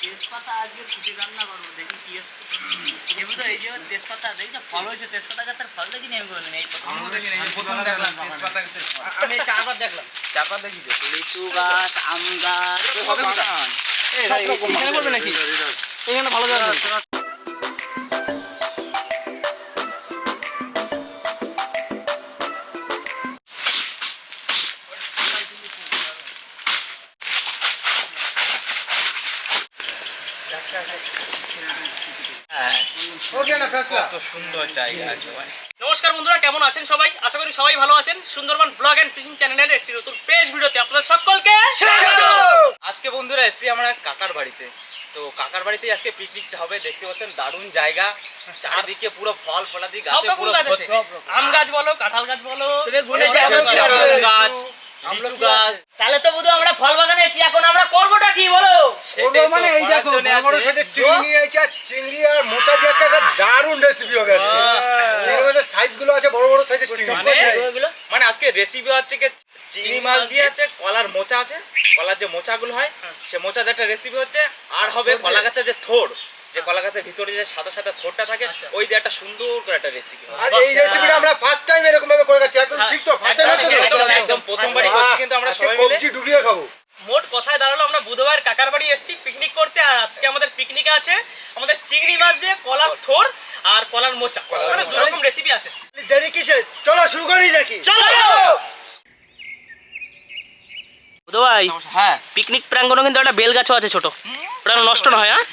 তেজপাতা আজকে ফুটে রান্না করব দেখি কি এমনি তো এই যে তেজপাতা দেখি যে ফল হয়েছে তেজপাতা গাছের ফল দেখিনি আমি কোনোদিন এই প্রথম দেখলাম। তেজপাতা গাছের ফল। আমি চারবার দেখলাম। চাপা দেখি যে লিচু গাছ আম গাছ এখানে করবে নাকি? এখানে ভালো জায়গা সুন্দর জায়গা। নমস্কার বন্ধুরা কেমন আছেন সবাই? আশা করি সবাই ভালো আছেন। সুন্দরবন ব্লগ এন্ড ফিশিং চ্যানেলের একটি নতুন পেজ ভিডিওতে আপনাদের সকলকে আজকে বন্ধুরা এসেছি আমরা কাকার বাড়িতে। তো কাকার বাড়িতে আজকে পিকনিকটা হবে। দেখতে পাচ্ছেন দারুণ জায়গা। চারিদিকে পুরো ফল ফলাদি গাছে পুরো আম গাছ বলো কাঁঠাল গাছ বলো গাছ। লিচু গাছ। তাহলে তো বুধ আমরা ফল বাগানে এসেছি এখন আমরা করবোটা কি বলো? তো মানে এই দেখো বড় বড় চিংড়ি আছে আর চিংড়ি আর মোচা দিয়ে আজকে একটা দারুণ রেসিপি হবে আজকে। চিংড়ি মাছের সাইজগুলো আছে বড় বড় সাইজের চিংড়ি। মানে- মানে? আজকে রেসিপি হচ্ছে কি চিংড়ি মাছ দিয়ে আছে কলার মোচা আছে। কলার যে মোচাগুলো হয় সে মোচা একটা রেসিপি হচ্ছে আর হবে কলা গাছের যে থোড়। যে কলা গাছের ভিতরে যে সাদা সাদা থোড়টা থাকে ওই দিয়ে একটা সুন্দর করে একটা রেসিপি আর এই রেসিপিটা আমরা ফার্স্ট টাইম এরকম ভাবে করে গেছি। একদম ঠিক তো ফার্স্ট টাইম একদম একদম প্রথমবারই করছি কিন্তু আমরা আজকে কবজি ডুবিয়ে খাব। মোট কথায় দাঁড়াল আমরা বুধবার কাকার বাড়ি এসেছি পিকনিক করতে আর আজকে আমাদের পিকনিকে আছে আমাদের চিংড়ি মাছ দিয়ে কলার থোর আর কলার মোচা। মানে দু রকম রেসিপি আছে। দেরি কিসে চলো শুরু করি নাকি? চলো! ভাই হ্যাঁ। পিকনিক প্রাঙ্গণে কিন্তু একটা বেল গাছও আছে ছোট। ওটা নষ্ট না হয় হ্যাঁ?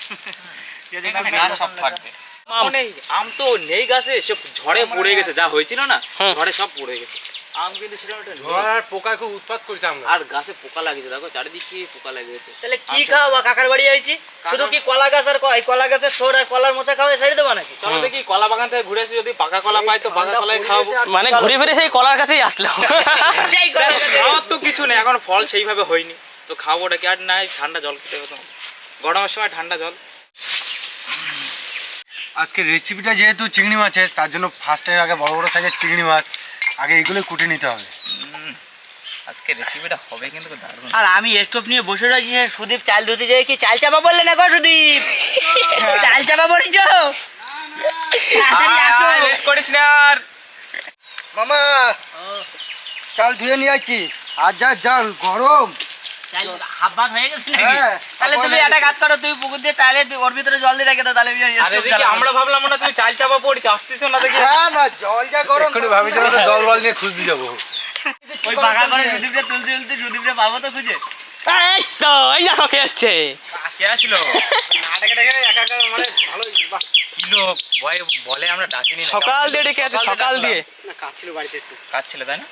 গাছ সব থাকবে। আম। নেই। আম তো নেই গাছে সব ঝড়ে পড়ে গেছে যা হয়েছিল না। ঝড়ে সব পড়ে গেছে। আম কিন্তু সেরকম একটা। আর পোকায় খুব উৎপাত করছে আমরা। আর গাছে পোকা লাগিয়েছে দেখো চারিদিকে পোকা লাগিয়েছে। তাহলে কি খাওয়া কাকার বাড়ি আইছি। শুধু কি কলা গাছ আর এই কলা গাছের ছোট আর কলার মোচা খাওয়া ছেড়ে দেবো নাকি? চলো দেখি কলা বাগান থেকে ঘুরে আসি যদি পাকা কলা পাই তো পাকা কলাই খাওয়াবো। মানে ঘুরে ফিরে সেই কলার কাছেই আসলাম। সেই কলা গাছে খাওয়ার তো কিছু নেই এখন ফল সেইভাবে হয়নি। তো খাব ওটা কি আর নাই ঠান্ডা জল খেতে হতো গরমের সময় ঠান্ডা জল। আজকে রেসিপিটা যেহেতু চিংড়ি মাছের তার জন্য ফার্স্ট টাইম আগে বড় বড় সাইজের চিংড়ি মাছ। আগে এগুলো কুটে নিতে হবে। আজকে রেসিপিটা হবে কিন্তু দারুণ। আর আমি স্টোভ নিয়ে বসে রয়েছি সুদীপ চাল ধুতে যাই কি? চাল চাপা বললে না গো সুদীপ? চাল চাপা বলিছ? করিস না আর। মামা চাল ধুয়ে নিয়ে আসছি আর যা জল গরম। চাল হয়ে গেছে নাকি? হ্যাঁ, তাহলে তুমি একটা কাজ করো তুমি পুকুর দিয়ে চালে ওর ভিতরে জল দিয়ে রেখে দাও তাহলে আরে দেখি আমরা ভাবলাম না তুমি চাল চাপা পড়িস আসতিস না দেখি। হ্যাঁ না জল যা গরম এক্ষুনি ভাবিছিলাম জল বল নিয়ে খুঁজতে যাব। ওই পাকা করে সুদীপরে তুলতে তুলতে সুদীপরে পাবো তো খুঁজে। এই তো এই দেখো কে আসছে? কে আসছিল? নাটকে দেখে একা একা মানে ভালো বাহ। কিলো ভয় বলে আমরা ডাকিনি সকাল দিয়ে ডেকে আছে সকাল দিয়ে না কাজ ছিল বাড়িতে একটু। কাজ ছিল তাই না?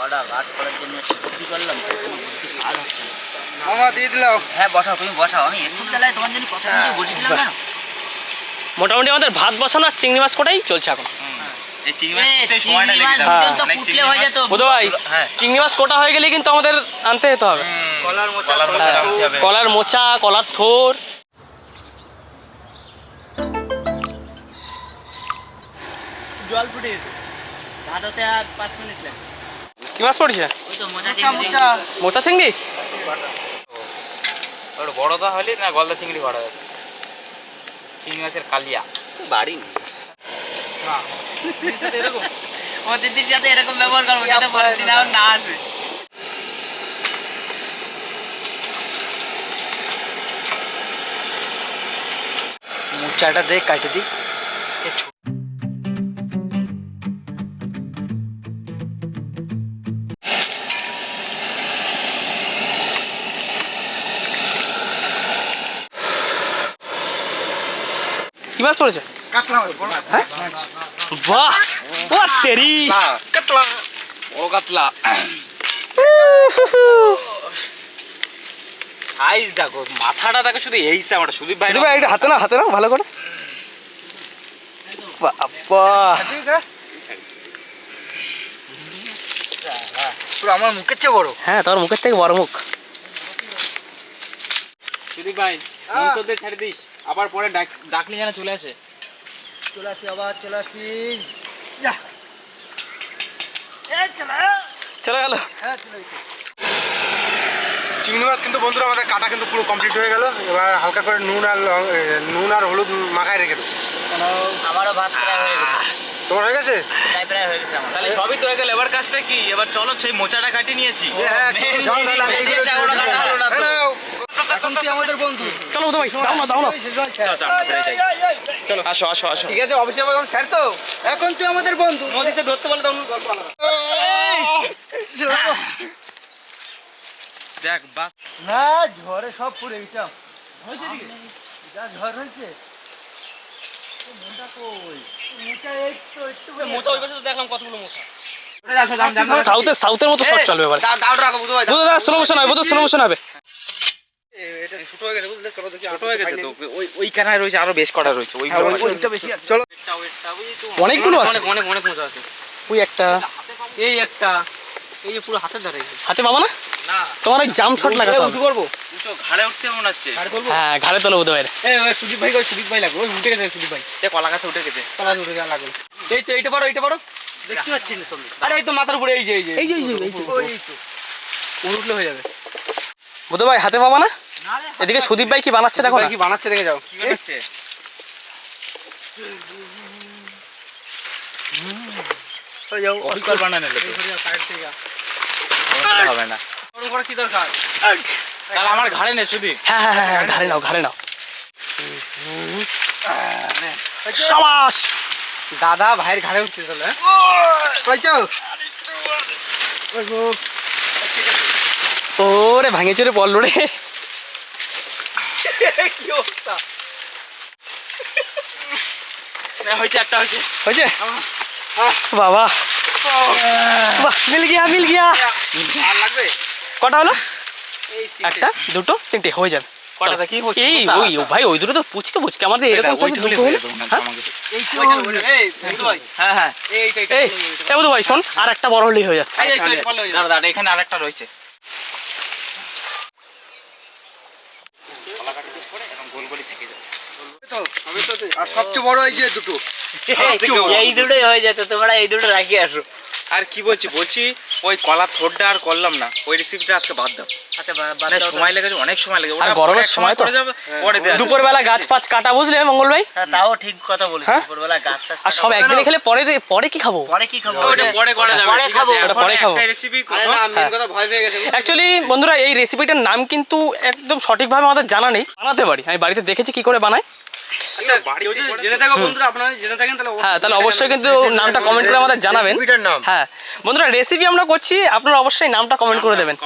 খাওয়াটা রাত করার জন্য একটু বুদ্ধি করলাম তো কোনো বুদ্ধি কাজ হচ্ছে। না। মামা দিয়ে দিলাম। হ্যাঁ বসাও তুমি বসাও। আমি এসব চালায় তোমার জন্য কথা বসেছিলাম না। মোটামুটি আমাদের ভাত বসানো আর চিংড়ি মাছ কোটাই চলছে এখন। চিংড়ি মাছ হ্যাঁ। চিংড়ি হয়ে মাছ- যেত। বুধ ভাই হ্যাঁ। চিংড়ি মাছ কোটা হয়ে গেলে কিন্তু আমাদের আনতে যেতে হবে। কলার মোচা কলার থোর। জল ফুটে গেছে। ভাত হতে আর পাঁচ মিনিট লাগে কি মাছ পড়ছে? মোচা চিংড়ি? বড়দা হলে না গলদা চিংড়ি ভাড়া যাবে চিংড়ি মাছের কালিয়া। বাড়ি এরকম। অতিথির সাথে এরকম ব্যবহার করব যাতে পরের দিন আর না আসবে। মোচাটা দেখ কাটে দি। কি মাছ পড়েছে হ্যাঁ? বাহ! ও তেরি। কাতলা। ও কাতলা। সাইজ দেখো মাথাটা দেখো শুধু এই আমার সুদীপ ভাই ভাই এটা হাতে না হাতে না ভালো করে। বাবা। পুরো আমার মুখের চেয়ে বড়। হ্যাঁ তোর মুখের থেকে বড় মুখ। সুদীপ ভাই তোদের ছেড়ে দিস। আবার পরে ডাক ডাকলি যেন চলে আসে। চলে আসি আবার চলে আসি। চলে। গেল। হ্যাঁ চলে চিংড়ি মাছ কিন্তু বন্ধুরা আমাদের কাটা কিন্তু পুরো কমপ্লিট হয়ে গেল। এবার হালকা করে নুন আর নুন আর হলুদ মাখায় রেখে দেবো। আমারও ভাত প্রায় হয়ে গেছে। তোমার হয়ে গেছে? প্রায় প্রায় হয়ে গেছে আমার। তাহলে সবই তো হয়ে গেল এবার কাজটা কি? এবার চলো সেই মোচাটা কাটিয়ে নিয়েছি হ্যাঁ, আমাদের বন্ধু। চলো তো ভাই দাও না দাও না। চলো, আসো আসো আসো। ঠিক আছে অফিসে স্যার তো? এখন তুই আমাদের বন্ধু। নদীতে ধরতে বলে তখন গল্প দেখ বাস না ঝড়ে সব পুড়ে গেছে। যা ঝড় হয়েছে। মোচা ওই পাশে তো দেখলাম কতগুলো মোচা। সাউথের সাউথের মতো শট চলবে এবার। রাখো দাদা স্লো মোশন হবে বুঝতে স্লো মোশন হবে। ছোট হয়ে গেছে বুঝলে? চলো দেখি ছোট হয়ে গেছে তো ওই ওই রয়েছে আরও বেশ কটা রয়েছে ওই চলো। অনেকগুলো আছে। অনেক অনেক অনেক আছে। ওই একটা। এই একটা এই যে পুরো হাতের ধারে। হাতে পাবা না? না। তোমার ওই জাম শট লাগাতে হবে। ঘাড়ে উঠতে মনে হচ্ছে হ্যাঁ ঘাড়ে তোলো বুধ ভাই ওই সুদীপ ভাই সুদীপ ভাই লাগবে ওই উঠে গেছে সুদীপ ভাই। সে কলা গাছে উঠে গেছে। কলা উঠে গেছে লাগবে এই তো এইটা পারো এইটা পারো দেখতে পাচ্ছি না তুমি। আরে এই তো মাথার উপরে এই যে এই যে। এই যে এই যে উঠলে হয়ে যাবে। বুধ ভাই হাতে পাবা না? এদিকে সুদীপ ভাই কি বানাচ্ছে দেখো কি বানাচ্ছে দেখে যাও। কি তাহলে আমার ঘাড়ে নে সুদীপ। হ্যাঁ হ্যাঁ হ্যাঁ ঘাড়ে নাও ঘাড়ে নাও। দাদা ভাইয়ের ঘাড়ে উঠতে চলে। ওরে ভাঙে চুরে পড়ল রে কি অবস্থা হয়েছে একটা হয়েছে হয়েছে বাবা বাহ মিল গিয়া মিল গিয়া আর লাগবে কটা হলো একটা দুটো তিনটে হয়ে যাবে কটাতে কি হচ্ছে এই ওই ভাই ওই দুটো তো পুচকে পুচকে আমাদের এরকম size দুটো হলে হ্যাঁ? হ্যাঁ হ্যাঁ এই এই ভাই শোন আর একটা বড় হলেই হয়ে যাচ্ছে দাঁড়া দাঁড়া এখানে আরেকটা রয়েছে গোল গোলই থেকে যাবে আর সবচেয়ে বড় এই যে দুটো। এই দুটোই হয়ে যেত তোমরা এই দুটো রাখি আসো। আর কি বলছি বলছি ওই কলা থোড়টা আর করলাম না ওই রেসিপিটা আজকে বাদ দাও। আচ্ছা মানে। সময় লেগেছে অনেক সময় লেগে আর গরমের সময় তো। পরে যাবে পরে দুপুর বেলা গাছ পাছ কাটা বুঝলে মঙ্গল ভাই? হ্যাঁ, তাও ঠিক কথা বলেছি হ্যাঁ? দুপুরবেলা গাছ আর সব একদিনে খেলে পরে পরে কি খাব? পরে কি খাব? ওটা পরে করা যাবে পরে খাব। ওটা পরে খাব। একটা রেসিপি আরে কথা ভয় পেয়ে গেছে। অ্যাকচুয়ালি বন্ধুরা এই রেসিপিটার নাম কিন্তু একদম সঠিকভাবে আমাদের জানা নেই। বানাতে পারি। আমি বাড়িতে দেখেছি কি করে বানাই আচ্ছা কেউ যদি জেনে থাকো বন্ধুরা আপনারা জেনে থাকেন তাহলে হ্যাঁ তাহলে অবশ্যই কিন্তু নামটা কমেন্ট করে আমাদের জানাবেন। হ্যাঁ বন্ধুরা রেসিপি আমরা করছি আপনারা অবশ্যই নামটা কমেন্ট করে দেবেন।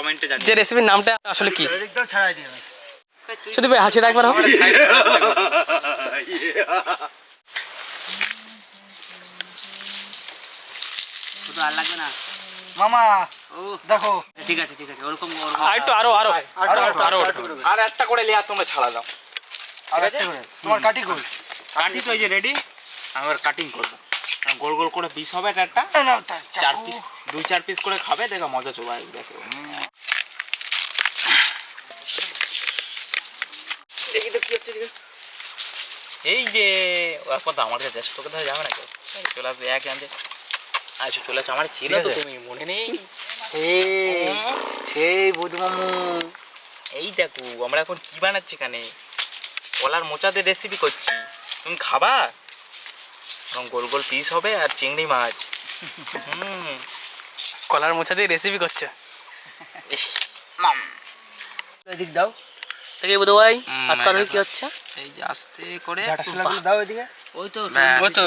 যে রেসিপির নামটা আসলে কি? একদম ছাড়াই দিও শুধু ভাই হাসিটা একবার হবে? শুধু আর লাগবে না। মামা দেখো। ঠিক আছে ঠিক আছে ওরকম ওরকম আরও আরও আরও। আরও আর একটা করে লেয়ার তোমরা ছাড়া দাও। আর তোমার কাটি কই কাটি তো এই যে রেডি আমি এবার কাটিং করব। গোল গোল করে পিস হবে এটা একটা চার পিস দুই চার পিস করে খাবে দেখো মজা চলে আসবে দেখো। দেখি তো কি হচ্ছে এই যে একবার তো আমার কাছে তোকে তো যাবে না কেউ চলে আসবে এক আনছে। আচ্ছা চলে আসো আমার ছিল তো তুমি মনে নেই। সেই সেই বুধমামু এই দেখো আমরা এখন কি বানাচ্ছি এখানে? কলার মোচাতে রেসিপি করছি। তুমি খাবা? এবং গোল গোল পিস হবে আর চিংড়ি মাছ। হুম। কলার মোছা দিয়ে রেসিপি করছে? এদিক দাও। দেখি বুধ ভাই মানে কি হচ্ছে? এই যে আস্তে করে দাও এদিকে। ওই তো ওই তো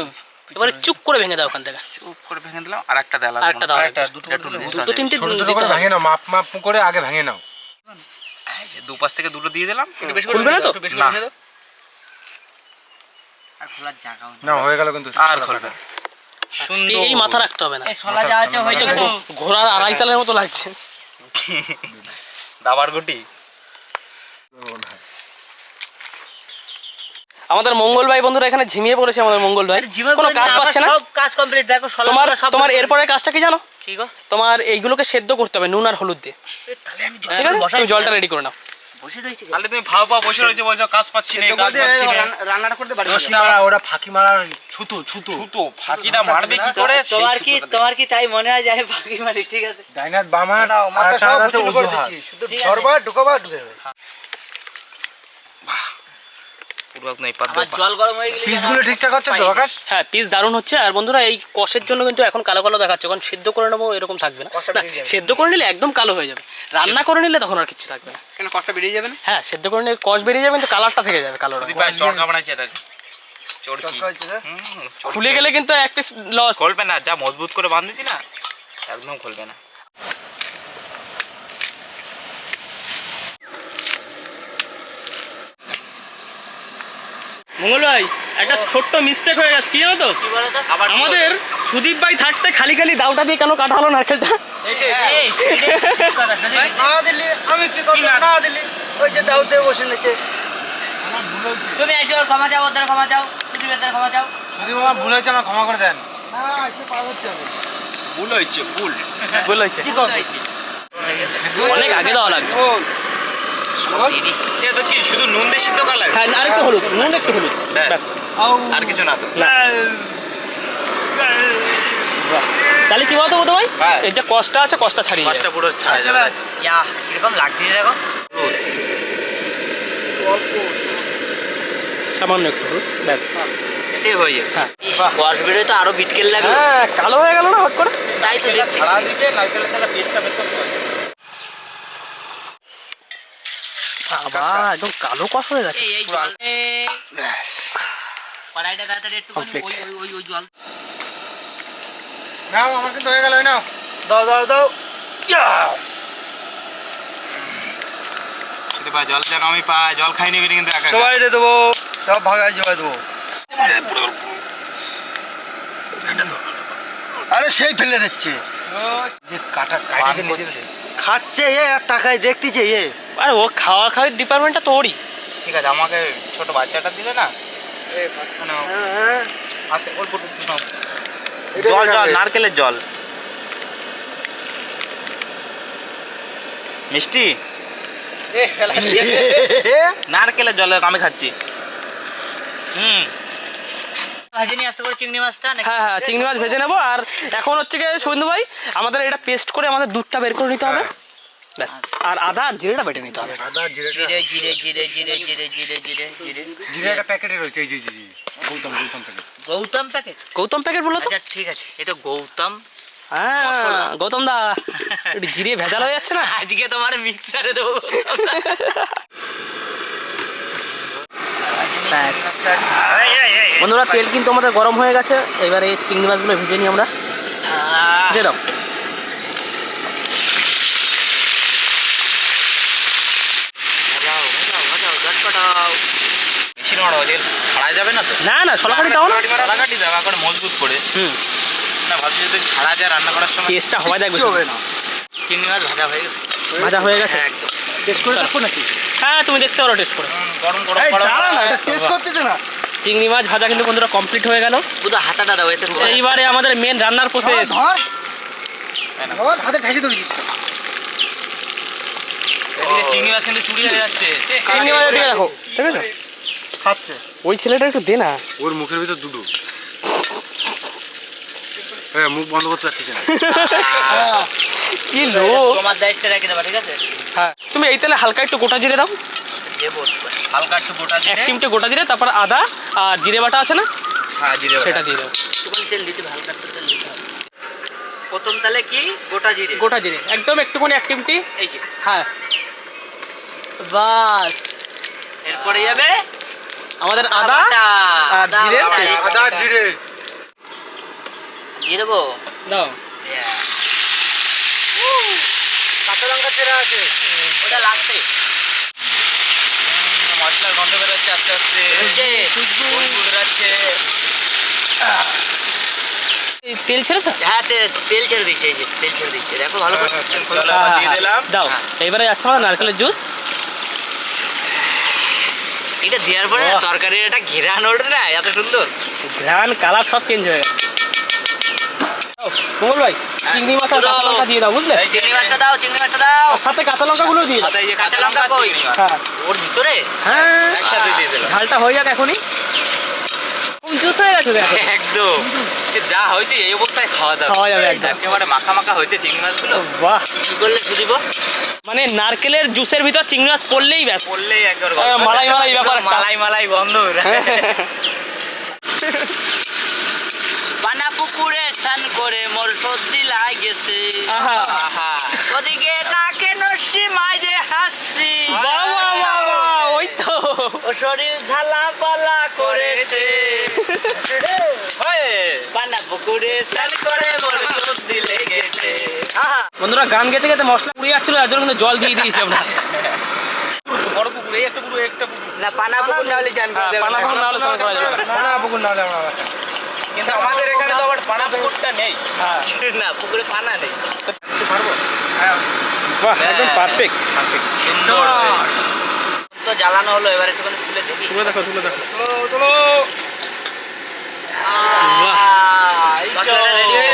এবারে চুপ করে ভেঙে দাও ওখান থেকে। চুপ করে ভেঙে দিলাম। আর একটা দেলা আরেকটা দাও আরেকটা, দুটো দুটো তিনটে ছোট ছোট দিতে করে হবে। ভেঙে নাও মাপ মাপ করে আগে ভেঙে নাও। দুপাশ থেকে দুটো দিয়ে দিলাম একটু বেশি করে না তো? না। হয়ে গেল কিন্তু আর খুলবে সুন্দর। এই মাথা রাখতে হবে না। আড়াই চালের মতো লাগছে। দাবার গুটি। আমাদের মঙ্গল ভাই বন্ধুরা এখানে ঝিমিয়ে পড়েছে আমাদের মঙ্গল ভাই। কোনো কাজ পাচ্ছে না? সব কাজ কমপ্লিট দেখো তোমার তোমার এরপরে কাজটা কি জানো? কি গো? তোমার এইগুলোকে সেদ্ধ করতে হবে নুন আর হলুদ দিয়ে। ঠিক আছে? তুমি জলটা রেডি করে নাও। বসে রয়েছি তাহলে তুমি ভাও ভাও বসে রয়েছে বলছো কাজ পাচ্ছি না কাজ পাচ্ছি না। রান্নাটা করতে পারি ফাঁকি মারা ফাঁকি মারার ছুতু ছুতু। ছুতো ফাঁকিটা মারবে কি করে? তোমার কি তোমার কি তাই মনে হয় যে আমি ফাঁকি মারি ঠিক আছে? ডাইনার। সরবা ঢুকাবা যাবে পুরো একদম এই পাত আমার জল গরম হয়ে গেলে পিসগুলো ঠিকঠাক হচ্ছে তো আকাশ? হ্যাঁ পিস দারুণ হচ্ছে আর বন্ধুরা এই কষের জন্য কিন্তু এখন কালো কালো দেখাচ্ছে কারণ সেদ্ধ করে নেব এরকম থাকবে না। সেদ্ধ করে নিলে একদম কালো হয়ে যাবে। রান্না করে নিলে তখন আর কিছু থাকবে না। কেন কষ্ট বেরিয়ে যাবে না? হ্যাঁ সেদ্ধ করে নিলে কষ বেরিয়ে যাবে কিন্তু কালারটা থেকে যাবে কালো চড়কা বানাইছে। খুলে গেলে কিন্তু এক পিস লস খুলবে না যা মজবুত করে বাঁধেছি না একদম খুলবে না। মঙ্গল ভাই একটা ছোট্ট মিস্টেক হয়ে গেছে কি জানো তো? আমাদের সুদীপ ভাই থাকতে খালি খালি দাউটা দিয়ে কেন কাটা হলো নারকেলটা? আমি কি করব? না দিলি ওই যে দাউতে বসে নেছে তুমি এসে ওর ক্ষমা চাও ওদের ক্ষমা চাও সুদীপের ক্ষমা চাও। আমার ভুল হয়েছে আমার ক্ষমা করে দেন। ভুল হয়েছে ভুল। ভুল হয়েছে। কি করবে অনেক আগে দেওয়া লাগবে। সে তো কি শুধু নুন দিয়ে সিদ্ধ করা লাগে হ্যাঁ আর একটু হলুদ নুন একটু হলুদ ব্যাস। ব্যাস। আর কিছু না তো। তাহলে কি বলতো ভাই? হ্যাঁ। এই যে কষ্টটা আছে কষ্টটা ছাড়িয়ে পুরো ছাড়া যাবে। ইয়া কীরকম লাগছে দেখো। সামান্য একটু ব্যাস। এতে হয়ে যাবে। হ্যাঁ। বয়স বেরোয় তো আরও বিটকেল লাগে হ্যাঁ কালো হয়ে গেল না হট করে? তাই তো দেখছি নারকেলের ছাড়া পেস্টটা করতে হবে বাবা একদম কালো কষ হয়ে গেছে। জল। কড়াইটা তাড়াতাড়ি একটু ওই ওই ওই ওই জল। নাও আমার কিন্তু হয়ে গেল নাও। দাও দাও দাও। জল যেন আমি পাই জল খাই নিবি কিন্তু একা একা। সবাই দিয়ে দেবো। সব ভাগায় সবাই দেবো। আরে সেই ফেলে দিচ্ছে। যে কাটা কাটা খাচ্ছে এ আর টাকায় দেখতেছে এ। আরে ও খাওয়া খাওয়ার ডিপার্টমেন্টটা তো ওরই ঠিক আছে আমাকে ছোট বাচ্চাটা দিলে না? নাও, আস্তে অল্প জল জল নারকেলের জল। মিষ্টি? নারকেলের জল আমি খাচ্ছি। হুম। ভাজে নিয়ে আসতে করে চিংড়ি মাছটা হ্যাঁ হ্যাঁ চিংড়ি মাছ ভেজে নেব। আর এখন হচ্ছে গিয়ে শুভেন্দু ভাই আমাদের এটা পেস্ট করে আমাদের দুধটা বের করে নিতে হবে। ব্যাস। আর আদা আর জিরেটা বেটে নিতে হবে। আদা জিরে জিরে জিরে জিরে জিরে জিরে জিরে জিরে জিরে। জিরে একটা প্যাকেটে রয়েছে এই যে জি জি Gautam Gautam packet. Gautam packet? Gautam packet বলো তো। আচ্ছা ঠিক আছে। তো গৌতম হ্যাঁ গৌতম দা একটু জিরে ভেজাল হয়ে যাচ্ছে না? আজকে তোমার মিক্সারে দেবো। ব্যাস। বন্ধুরা তেল কিন্তু আমাদের গরম হয়ে গেছে। এবারে চিংড়ি মাছগুলো ভেজে নিই আমরা। দিয়ে দাও। ছাড়া যাবে না তো? না না দাও না। দাও করে মজবুত করে। হুম। না ভাবছি যদি ছাড়া যায় রান্না করার সময়। টেস্টটা হওয়া দেখবে হবে না। চিংড়ি মাছ ভাজা হয়ে গেছে। ভাজা হয়ে গেছে? হ্যাঁ, একদম। টেস্ট করে দেখো নাকি? হ্যাঁ তুমি দেখতে পারো টেস্ট করে। গরম গরম এই গরম। দাঁড়া না এটা টেস্ট করতেছে না? চিংড়ি মাছ ভাজা কিন্তু বন্ধুরা কমপ্লিট হয়ে গেল। পুরো হাতাটা দাও এতে এইবারে আমাদের মেন রান্নার প্রসেস ধর ধর। হাতে ঠাসি ধরেছিস। চিংড়ি মাছ কিন্তু চুরি হয়ে যাচ্ছে। চিংড়ি দিকে দেখো ঠিক আছে খাচ্ছে। ওই ছেলেটা একটু দে না। ওর মুখের ভিতর দুটো। হ্যাঁ মুখ বন্ধ করতে না। কি লোক তোমার দায়িত্বে রেখে দেবা ঠিক আছে? হ্যাঁ তুমি এই তেলে হালকা একটু গোটা জিরে দাও। হালকা একটু গোটা এক চিমটে গোটা জিরে তারপর আদা আর জিরে বাটা আছে না? হ্যাঁ জিরে সেটা সেটা দিয়ে দাও। একটুখানি তেল দিতে হালকা একটু তেল দিতে প্রথম তালে কি? গোটা জিরে। গোটা জিরে। একদম একটুখানি এক চিমটি। এই যে। হ্যাঁ। বাস। এরপরে যাবে আমাদের আদা আর বাটা, paste। আদা জিরে। দিয়ে দেবো? দাও। কাঁচা লঙ্কা চেরা আছে। ওটা লাগবে মশলার গন্ধ বেরোচ্ছে আস্তে আস্তে। বেরোচ্ছে। তেল ছেড়েছো হ্যাঁ তে- তেল ছেড়ে দিচ্ছে এই যে তেল ছেড়ে দিচ্ছে। দেখো ভালো করে দিয়ে দিলাম। দাও। এবারে যাচ্ছে নারকেলের জুস। এটা দেওয়ার পরে তরকারির একটা ঘেরান ওঠে না এত সুন্দর। ঘ্রাণ কালার সব চেঞ্জ হয়ে গেছে। ভাই চিংড়ি মাছ আর কাঁচা লঙ্কা দিয়ে দাও বুঝলে? চিংড়ি মাছটা দাও চিংড়ি মাছটা দাও। সাথে কাঁচা লঙ্কাগুলো দিয়ে সাথে এই যে কাঁচা লঙ্কা কই? হ্যাঁ। ওর ভিতরে? হ্যাঁ। একসাথে দিয়ে দিলাম। ঝালটা হয়ে যাক এখনই। জুস হয়ে গেছে দেখো। একদম। যা হয়েছে এই অবস্থায় খাওয়া খাওয়া যাবে একদম। একেবারে মাখা মাখা হয়েছে চিংড়ি মাছগুলো। বাহ। কি করলে শুধিব মানে নারকেলের জুসের ভিতর চিংড়ি মাছ পড়লেই ব্যাস। পড়লেই একবার মালাই মালাই ব্যাপার মালাই মালাই গন্ধ পানা পুকুরে স্নান করে মোর সর্দি লাগেছে। আহা। আহা। ওদিকে নাকে নসি মাইরে হাসি বাহ বাহ বাহ বাহ ওই তো। ও শরীর ঝালা পালা করেছে। হয় পুকুরে স্নান করে মোর সর্দি লেগেছে বন্ধুরা গান গেতে গেতে মশলা পুড়ে যাচ্ছিল তার জন্য কিন্তু জল দিয়ে দিয়েছি আমরা। বড় পুকুর এই একটা পুকুর একটা পুকুর। না পানা পুকুর না হলে চান হ্যাঁ, পানা পুকুর না হলে স্নান করা যাবে পানা পুকুর না হলে আমরা কিন্তু আমাদের এখানে তো আবার পানা পুকুরটা নেই। হ্যাঁ। না পুকুরে পানা নেই। বাহ একদম পারফেক্ট সুন্দর। তো জ্বালানো হলো এবার একটুখানি তুলে দেখি। তুলে দেখো তুলে দেখো। এই তো। মশলাটা ready হয়ে গেছে?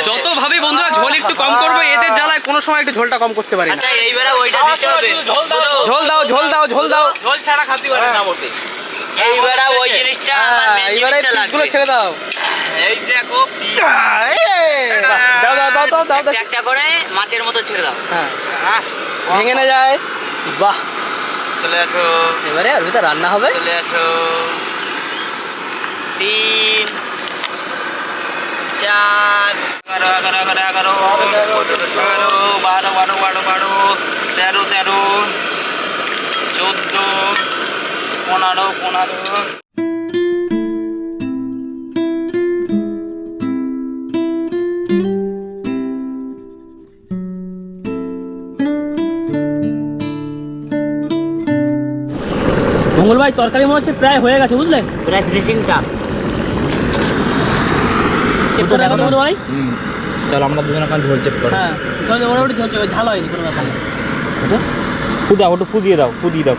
যত ভাবে বন্ধুরা ঝোল একটু কম করব এদের জ্বালায় কোনো সময় একটু ঝোলটা কম করতে পারি না। আচ্ছা এইবারে ওইটা দিতে হবে। ঝোল দাও। ঝোল দাও ঝোল দাও ঝোল দাও। ছাড়া খাতে পারে না বলতে এইবারে ওই জিনিসটা আমার হ্যাঁ, main এইবারে পিসগুলো ছেড়ে দাও। এই দেখো দাও দাও দাও দাও দাও দাও একটা একটা করে মাছের মতো ছেড়ে দাও। হ্যাঁ। ভেঙে না যায়। বাহ। চলে আসো। এবারে ওর ভিতরে রান্না হবে। চলে আসো। তিন চার। এগারো এগারো এগারো এগারো। এগারো বারো বারো বারো বারো। তেরো তেরো। চোদ্দ পনেরো পনেরো। মঙ্গল ভাই তরকারি মনে হচ্ছে প্রায় হয়ে গেছে বুঝলে? প্রায় ফিনিশিং চেক করে ভাই চলো আমরা দুজন এখন ঝোল চেপ করো। হ্যাঁ ঝোল মোটামুটি ঝোল ঝোল- ঝাল হয়নি কোনো ব্যাপার না। ফু দাও ওটা ফু দিয়ে দাও ফু দিয়ে দাও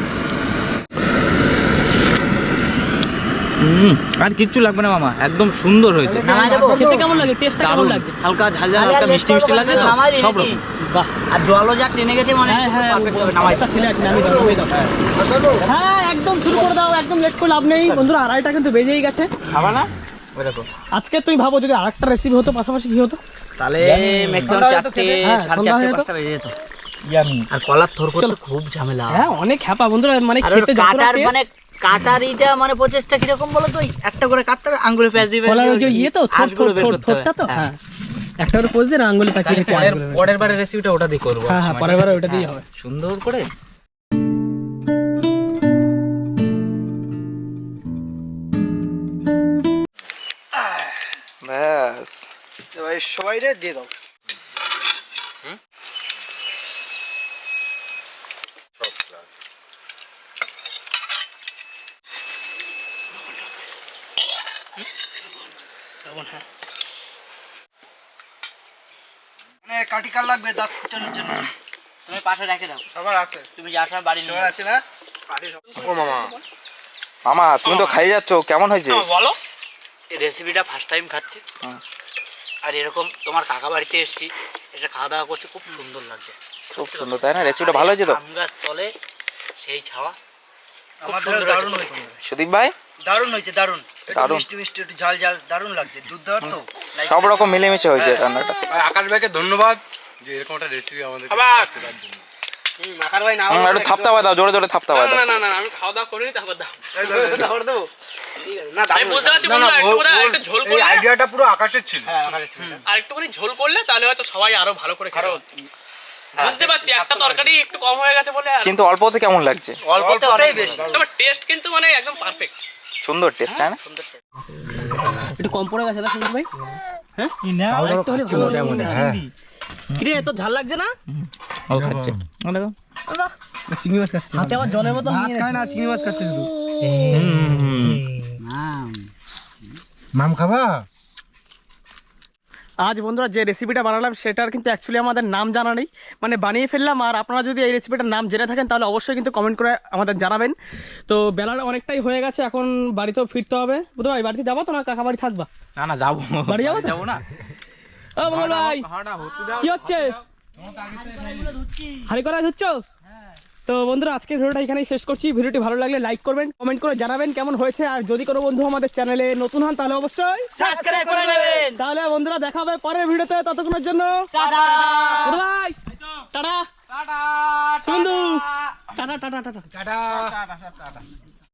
আর কিচ্ছু লাগবে না মামা একদম সুন্দর হয়েছে। খেতে কেমন লাগে? টেস্টটা কেমন লাগছে? হালকা ঝাল ঝাল হালকা মিষ্টি মিষ্টি লাগে তো সব রকম। বাহ। আর জলও যা টেনে গেছে মানে হ্যাঁ হ্যাঁ হবে, নামাই ছেলে আছে আমি হ্যাঁ একদম শুরু করে দাও একদম লেট করে লাভ নেই। বন্ধুরা আড়াইটা কিন্তু বেজেই গেছে। খাবা না? আজকে তুই ভাবো যদি আরেকটা রেসিপি হতো পাশাপাশি কি হতো? তাহলে ম্যাক্সিমাম চারটে হ্যাঁ, সাড়ে সন্ধ্যা চারটে যেত। পাঁচটা বেজে যেত। আর কলার থর করতে খুব ঝামেলা। হ্যাঁ অনেক হ্যাপা বন্ধুরা মানে খেতে কাটার মানে কাটার ইটা মানে প্রচেষ্টা কীরকম বলো তো? একটা করে কাটতে হবে আঙ্গুলে পেঁয়াজ দিবে কলার ওই যে ইয়ে তো তো? হ্যাঁ। হ্যাঁ। একটা করে পোজ দিয়ে আঙ্গুলে রেখে পরের বের। রেসিপিটা ওটা দিয়ে করব। হ্যাঁ হ্যাঁ পরের বারে ওটা দিয়ে হবে। সুন্দর করে? ব্যাস এবার সবাই রে দিয়ে দাও। মানে কাটি কার লাগবে দাঁত কুচানোর জন্য। তুমি পাশে রেখে দাও। সবার আছে? তুমি যার সময় বাড়ি নিয়ে আছে না? ও মামা। মামা তুমি তো খাই যাচ্ছ কেমন হয়েছে? বলো। এই রেসিপিটা ফার্স্ট টাইম খাচ্ছি। হুম। আর এরকম তোমার কাকা বাড়িতে এসেছি এটা খাওয়া দাওয়া করছে খুব সুন্দর লাগছে। খুব সুন্দর তাই না? রেসিপিটা ভালো হয়েছে তো? আম গাছ তলে সেই ছাওয়া। খুব সুন্দর দারুণ হয়েছে। সুদীপ ভাই? দারুণ হয়েছে দারুণ। দারুণ। মিষ্টি মিষ্টি একটু ঝাল ঝাল দারুণ লাগছে। দুধ দেওয়ার তো সব রকম মিলেমিশে হয়েছে রান্নাটা। আর আকাশ ভাইকে ধন্যবাদ যে এরকম একটা রেসিপি আমাদের আবার। তার জন্য। মাখার ভাই না একটু থাপতা দাও জোরে জোরে থাপতা দাও না না না আমি খাওয়া দাওয়া করিনি তারপর দাও। তারপর দেবো আমি বুঝতে পারছি না, না, একটু করে ওর- ঝোল এই করলে আইডিয়াটা পুরো আকাশের ছিল। আর একটুখানি ঝোল করলে তাহলে হয়তো সবাই আরও ভালো করে বুঝতে পারছি একটা তরকারি একটু কম হয়ে গেছে বলে আর- কিন্তু অল্পতে কেমন লাগছে? অল্প অল্পটাই বেশি। তবে টেস্ট কিন্তু মানে একদম পারফেক্ট সুন্দর টেস্ট না? একটু কম পড়ে গেছে না সুন্দর ভাই? হ্যাঁ? আরেকটু হলে ভালো হতো। কিরে এত ঝাল লাগছে না? ও খাচ্ছে। বাহ, চিংড়ি মাছ খাচ্ছে। হাতে আবার জলের মতো ভাত খায় না চিংড়ি মাছ খাচ্ছে শুধু। মাম খাবা? আজ বন্ধুরা যে রেসিপিটা বানালাম সেটার কিন্তু অ্যাকচুয়ালি আমাদের নাম জানা নেই। মানে বানিয়ে ফেললাম আর আপনারা যদি এই রেসিপিটার নাম জেনে থাকেন তাহলে অবশ্যই কিন্তু কমেন্ট করে আমাদের জানাবেন। তো বেলার অনেকটাই হয়ে গেছে এখন বাড়িতেও ফিরতে হবে। বুধ ভাই বাড়িতে যাব তো না? কাকা বাড়ি থাকবা? না না যাব। বাড়ি যাব যাব না। ও মঙ্গল ভাই কি হচ্ছে? হারি করা ধুচ্ছ? তো বন্ধুরা আজকে ভিডিওটা এখানেই শেষ করছি। ভিডিওটি ভালো লাগলে লাইক করবেন কমেন্ট করে জানাবেন কেমন হয়েছে। আর যদি কোনো বন্ধু আমাদের চ্যানেলে নতুন হন তাহলে অবশ্যই সাবস্ক্রাইব করে নেবেন। তাহলে বন্ধুরা দেখা হবে পরের ভিডিওতে। ততক্ষণের জন্য টাটা। Tata tata tata.